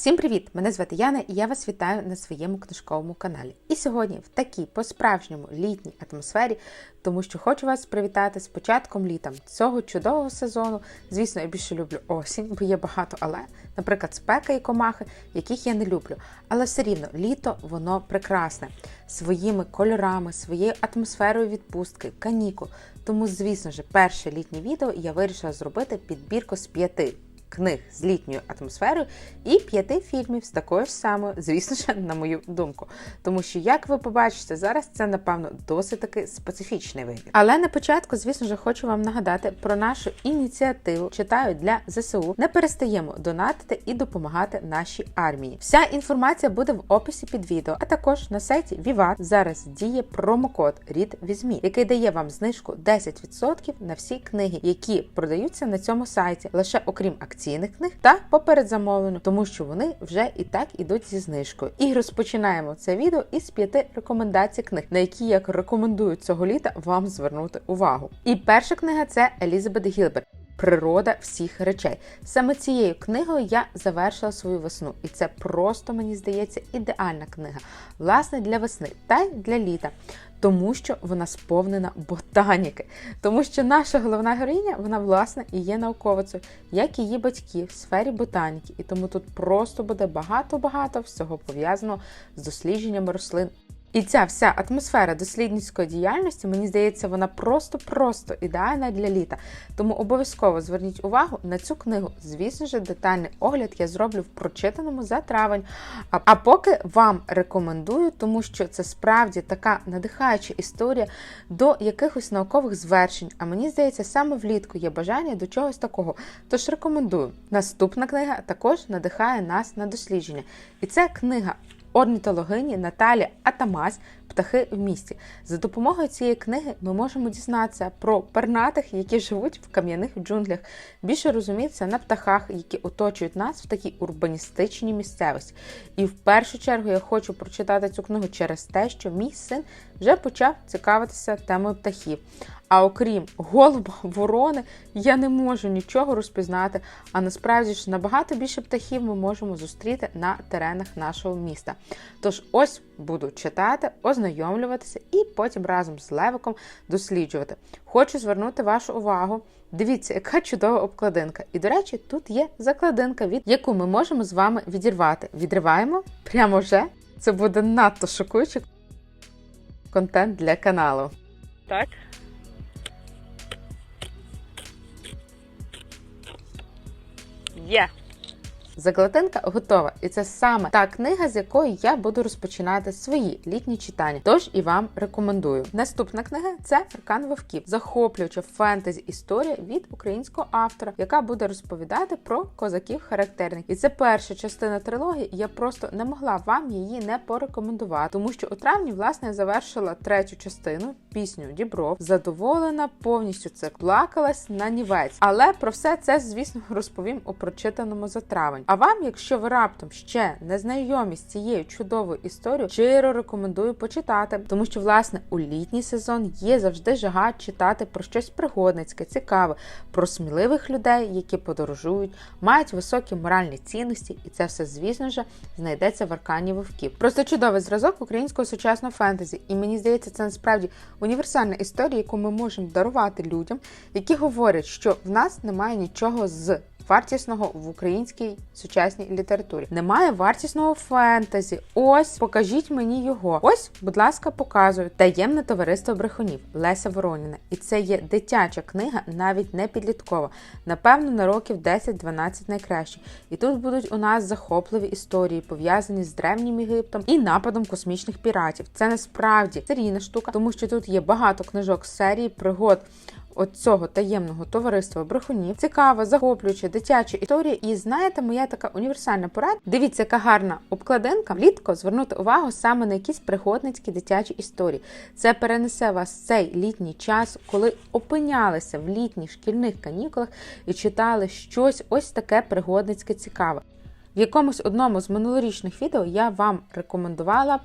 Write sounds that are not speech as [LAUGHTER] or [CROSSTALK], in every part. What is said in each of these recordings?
Всім привіт! Мене звати Яна і я вас вітаю на своєму книжковому каналі. І сьогодні в такій по-справжньому літній атмосфері, тому що хочу вас привітати з початком літа цього чудового сезону. Звісно, я більше люблю осінь, бо є багато але, наприклад, спека і комахи, яких я не люблю. Але все рівно літо воно прекрасне своїми кольорами, своєю атмосферою відпустки, канікул. Тому, звісно ж, перше літнє відео я вирішила зробити підбірку з п'яти книг з літньою атмосферою і п'яти фільмів з такою ж самою, звісно ж, на мою думку. Тому що, як ви побачите, зараз це, напевно, досить таки специфічний вибір. Але на початку, звісно ж, хочу вам нагадати про нашу ініціативу читаю для ЗСУ. Не перестаємо донатити і допомагати нашій армії. Вся інформація буде в описі під відео, а також на сайті Vivat зараз діє промокод Рід Візьмі, який дає вам знижку 10% на всі книги, які продаються на цьому сайті, лише окрім акційних книг та поперед замовлено, тому що вони вже і так ідуть зі знижкою. І розпочинаємо це відео із п'яти рекомендацій книг, на які я рекомендую цього літа вам звернути увагу. І перша книга це Елізабет Гілберт. Природа всіх речей. Саме цією книгою я завершила свою весну, і це просто мені здається ідеальна книга, власне, для весни та й для літа. Тому що вона сповнена ботаніки, тому що наша головна героїня, вона власне і є науковицею, як її батьки в сфері ботаніки, і тому тут просто буде багато-багато всього пов'язаного з дослідженнями рослин і ця вся атмосфера дослідницької діяльності, мені здається, вона просто-просто ідеальна для літа. Тому обов'язково зверніть увагу на цю книгу. Звісно ж, детальний огляд я зроблю в прочитаному за травень. А, поки вам рекомендую, тому що це справді така надихаюча історія до якихось наукових звершень. А мені здається, саме влітку є бажання до чогось такого. Тож рекомендую. Наступна книга також надихає нас на дослідження. І це книга орнітологині Наталі Атамась Птахи в місті. За допомогою цієї книги ми можемо дізнатися про пернатих, які живуть в кам'яних джунглях, більше розумітися на птахах, які оточують нас в такій урбаністичній місцевості. І в першу чергу я хочу прочитати цю книгу через те, що мій син вже почав цікавитися темою птахів. А окрім голуба, ворони, я не можу нічого розпізнати. А насправді ж набагато більше птахів ми можемо зустріти на теренах нашого міста. Тож, ось буду читати, ознайомлюватися і потім разом з Левиком досліджувати. Хочу звернути вашу увагу. Дивіться, яка чудова обкладинка. І, до речі, тут є закладинка, від яку ми можемо з вами відірвати. Відриваємо прямо вже. Це буде надто шокуючий контент для каналу. Так. Є. Закладинка готова, і це саме та книга, з якої я буду розпочинати свої літні читання. Тож і вам рекомендую. Наступна книга це Аркан Вовків, захоплююча фентезі історія від українського автора, яка буде розповідати про козаків-характерників. І це перша частина трилогії. Я просто не могла вам її не порекомендувати, тому що у травні власне я завершила третю частину пісню Дібров. Задоволена повністю це плакалась на нівець. Але про все це, звісно, розповім у прочитаному за травень. А вам, якщо ви раптом ще не знайомі з цією чудовою історією, щиро рекомендую почитати, тому що власне у літній сезон є завжди жага читати про щось пригодницьке, цікаве, про сміливих людей, які подорожують, мають високі моральні цінності, і це все, звісно ж, знайдеться в аркані вовків. Просто чудовий зразок українського сучасного фентезі, і мені здається, це насправді універсальна історія, яку ми можемо дарувати людям, які говорять, що в нас немає нічого з вартісного в українській сучасній літературі. Немає вартісного фентезі. Ось покажіть мені його. Ось, будь ласка, показую таємне товариство брехунів Леся Вороніна. І це є дитяча книга, навіть не підліткова. Напевно, на років 10-12 найкраще. І тут будуть у нас захопливі історії, пов'язані з древнім Єгиптом і нападом космічних піратів. Це насправді серійна штука, тому що тут є багато книжок з серії пригод от цього таємного товариства брехунів. Цікава, захоплююча дитяча історія. І знаєте, моя така універсальна порада. Дивіться, яка гарна обкладинка. Влітко звернути увагу саме на якісь пригодницькі дитячі історії. Це перенесе вас в цей літній час, коли опинялися в літніх шкільних канікулах і читали щось ось таке пригодницьке цікаве. В якомусь одному з минулорічних відео я вам рекомендувала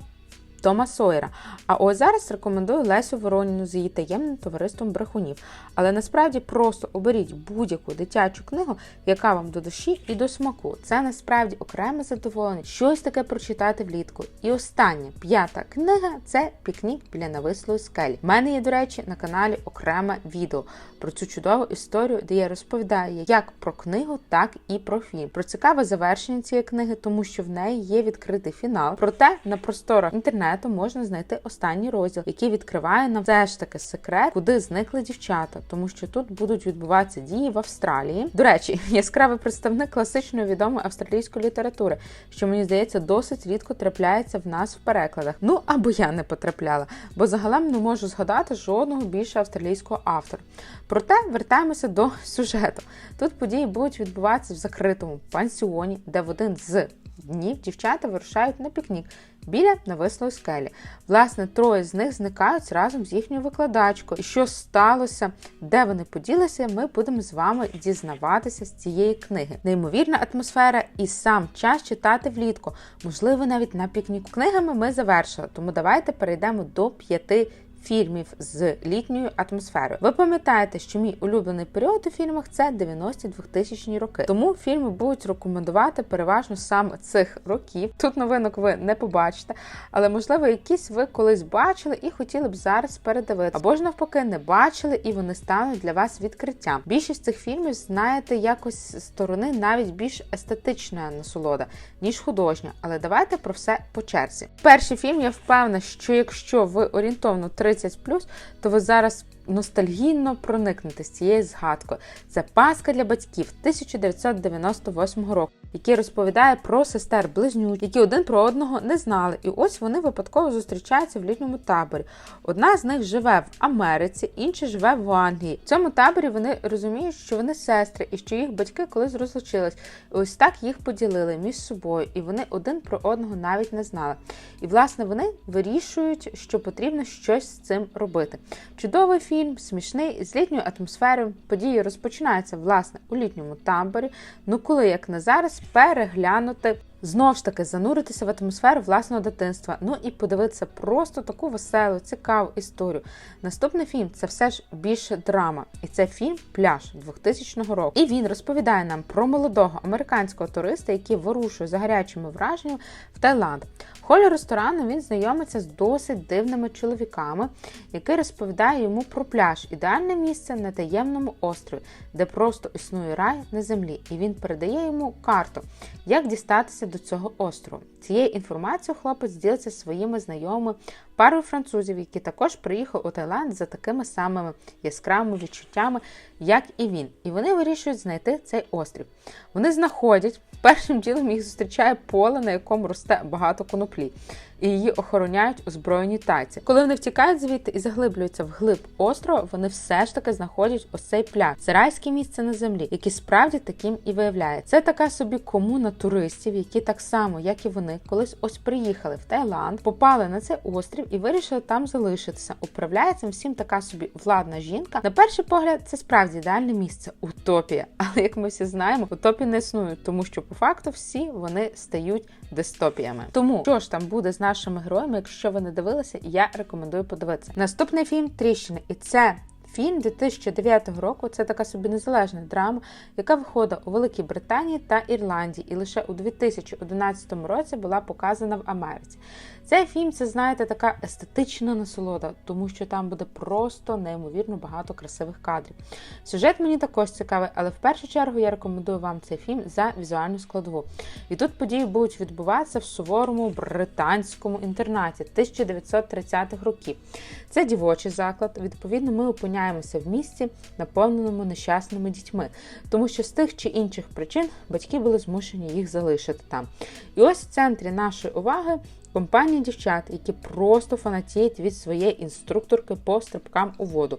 Тома Сойера. А ось зараз рекомендую Лесю Вороніну з її таємним товариством брехунів. Але насправді просто оберіть будь-яку дитячу книгу, яка вам до душі і до смаку. Це насправді окреме задоволення, щось таке прочитати влітку. І остання п'ята книга це пікнік біля навислої скелі. У мене є, до речі, на каналі окреме відео про цю чудову історію, де я розповідаю як про книгу, так і про фільм. Про цікаве завершення цієї книги, тому що в неї є відкритий фінал. Проте на просторах інтернету можна знайти останній розділ, який відкриває нам все ж таки секрет, куди зникли дівчата, тому що тут будуть відбуватися дії в Австралії. До речі, [LAUGHS] яскравий представник класичної відомої австралійської літератури, що мені здається досить рідко трапляється в нас в перекладах. Ну або я не потрапляла, бо загалом не можу згадати жодного більше австралійського автора. Проте вертаємося до сюжету. Тут події будуть відбуватися в закритому пансіоні, де в один з днів дівчата вирушають на пікнік біля навислої скелі. Власне, троє з них зникають разом з їхньою викладачкою. І що сталося, де вони поділися, ми будемо з вами дізнаватися з цієї книги. Неймовірна атмосфера і сам час читати влітку, можливо, навіть на пікніку. Книгами ми завершили, тому давайте перейдемо до п'яти фільмів з літньою атмосферою. Ви пам'ятаєте, що мій улюблений період у фільмах це 90-ті 2000 роки. Тому фільми будуть рекомендувати переважно саме цих років. Тут новинок ви не побачите, але можливо якісь ви колись бачили і хотіли б зараз передивити, або ж навпаки не бачили, і вони стануть для вас відкриттям. Більшість цих фільмів знаєте якось сторони навіть більш естетична насолода, ніж художня. Але давайте про все по черзі. Перший фільм я впевнена, що якщо ви орієнтовно 30 то ви зараз ностальгійно проникнете з цією згадкою. Це Паска для батьків 1998 року, який розповідає про сестер близнюк, які один про одного не знали. І ось вони випадково зустрічаються в літньому таборі. Одна з них живе в Америці, інша живе в Англії. В цьому таборі вони розуміють, що вони сестри і що їх батьки колись розлучились. І ось так їх поділили між собою, і вони один про одного навіть не знали. І власне вони вирішують, що потрібно щось з цим робити. Чудовий фільм, смішний, з літньою атмосферою. Події розпочинаються власне у літньому таборі. Ну коли як не зараз переглянути. Знов ж таки зануритися в атмосферу власного дитинства, ну і подивитися просто таку веселу, цікаву історію. Наступний фільм це все ж більше драма, і це фільм Пляж 2000 року. І він розповідає нам про молодого американського туриста, який вирушує за гарячими враженнями в Таїланд. В холі ресторану він знайомиться з досить дивними чоловіками, який розповідає йому про пляж, ідеальне місце на таємному острові, де просто існує рай на землі, і він передає йому карту, як дістатися до цього острову. Цією інформацією хлопець ділиться зі своїми знайомими парою французів, які також приїхали у Таїланд за такими самими яскравими відчуттями, як і він. І вони вирішують знайти цей острів. Вони знаходять першим ділом їх зустрічає поле, на якому росте багато коноплі. І її охороняють озброєні тайці. Коли вони втікають звідти і заглиблюються в глиб острова, вони все ж таки знаходять ось цей пляж. Це райське місце на землі, яке справді таким і виявляє. Це така собі комуна туристів, які так само, як і вони, колись ось приїхали в Таїланд, попали на цей острів і вирішили там залишитися. Управляє цим всім така собі владна жінка. На перший погляд, це справді ідеальне місце утопія. Але як ми всі знаємо, утопії не існують, тому що по факту всі вони стають дистопіями. Тому що ж там буде з нашими героями, якщо ви не дивилися, я рекомендую подивитися. Наступний фільм Тріщини, і це. Фільм 2009 року це така собі незалежна драма, яка виходила у Великій Британії та Ірландії, і лише у 2011 році була показана в Америці. Цей фільм це, знаєте, така естетична насолода, тому що там буде просто неймовірно багато красивих кадрів. Сюжет мені також цікавий, але в першу чергу я рекомендую вам цей фільм за візуальну складову. І тут події будуть відбуватися в суворому британському інтернаті 1930-х років. Це дівочий заклад. Відповідно, ми опиняємося в місці, наповненому нещасними дітьми, тому що з тих чи інших причин батьки були змушені їх залишити там. І ось в центрі нашої уваги. Компанія дівчат, які просто фанатіють від своєї інструкторки по стрибкам у воду.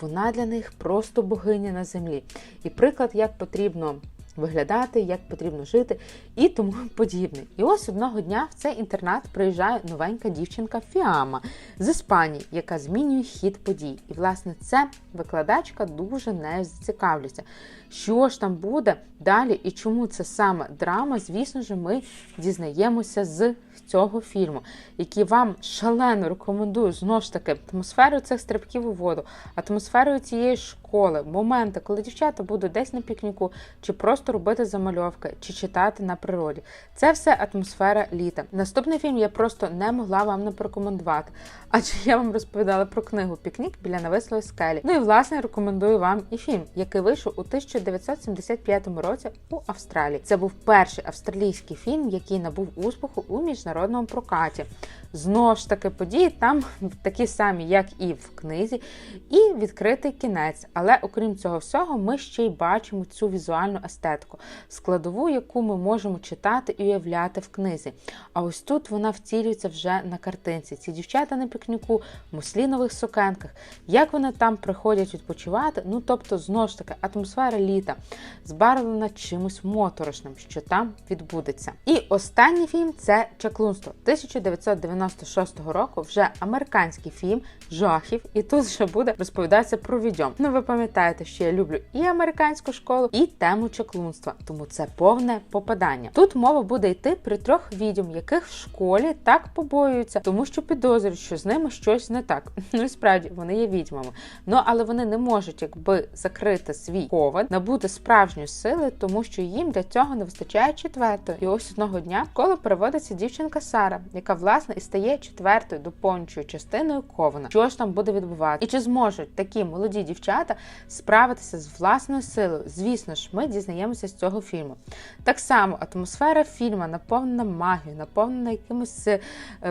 Вона для них просто богиня на землі. І приклад, як потрібно виглядати, як потрібно жити і тому [LAUGHS] подібне. І ось одного дня в цей інтернат приїжджає новенька дівчинка Фіама з Іспанії, яка змінює хід подій. І, власне, це викладачка дуже нею зацікавлюється. Що ж там буде далі і чому це саме драма, звісно ж, ми дізнаємося з цього фільму, які вам шалено рекомендую знову ж таки атмосферою цих стрибків у воду, атмосферою цієї школи, моменти, коли дівчата будуть десь на пікніку, чи просто робити замальовки, чи читати на природі. Це все атмосфера літа. Наступний фільм я просто не могла вам не порекомендувати, адже я вам розповідала про книгу Пікнік біля навислої скелі. Ну і власне рекомендую вам і фільм, який вийшов у 1975 році у Австралії. Це був перший австралійський фільм, який набув успіху у міжнародному прокаті. Знову ж таки, події там такі самі, як і в книзі, і відкритий кінець. Але окрім цього всього, ми ще й бачимо цю візуальну естетику, складову, яку ми можемо читати і уявляти в книзі. А ось тут вона втілюється вже на картинці. Ці дівчата на пікніку, в муслінових сукенках, як вони там приходять відпочивати. Ну тобто, знову ж таки, атмосфера літа збарвлена чимось моторошним, що там відбудеться. І останній фільм це Чаклунство 1996 року. Вже американський фільм жахів, і тут вже буде розповідатися про відьом. Ну ви пам'ятаєте, що я люблю і американську школу, і тему чаклунства, тому це повне попадання. Тут мова буде йти при трьох відьом, яких в школі так побоюються, тому що підозрюють, що з ними щось не так. [LAUGHS] Ну і справді вони є відьмами. Ну але вони не можуть якби закрити свій ковен, набути справжньої сили, тому що їм для цього не вистачає четвертої. І ось одного дня в коло переводиться дівчинка Сара, яка власне і стає четвертою доповнюючою частиною ковена. Що ж там буде відбуватися? І чи зможуть такі молоді дівчата справитися з власною силою? Звісно ж, ми дізнаємося з цього фільму. Так само атмосфера фільму наповнена магією, наповнена якимись е,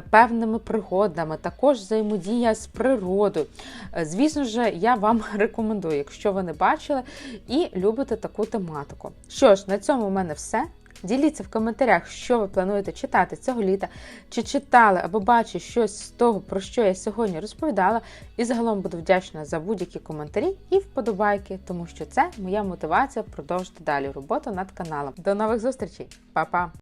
певними пригодами, також взаємодія з природою. Е, Звісно ж, я вам [LAUGHS] рекомендую, якщо ви не бачили і любите таку тематику. Що ж, на цьому в мене все. Діліться в коментарях, що ви плануєте читати цього літа, чи читали або бачили щось з того, про що я сьогодні розповідала. І загалом буду вдячна за будь-які коментарі і вподобайки, тому що це моя мотивація продовжити далі роботу над каналом. До нових зустрічей, Па-па!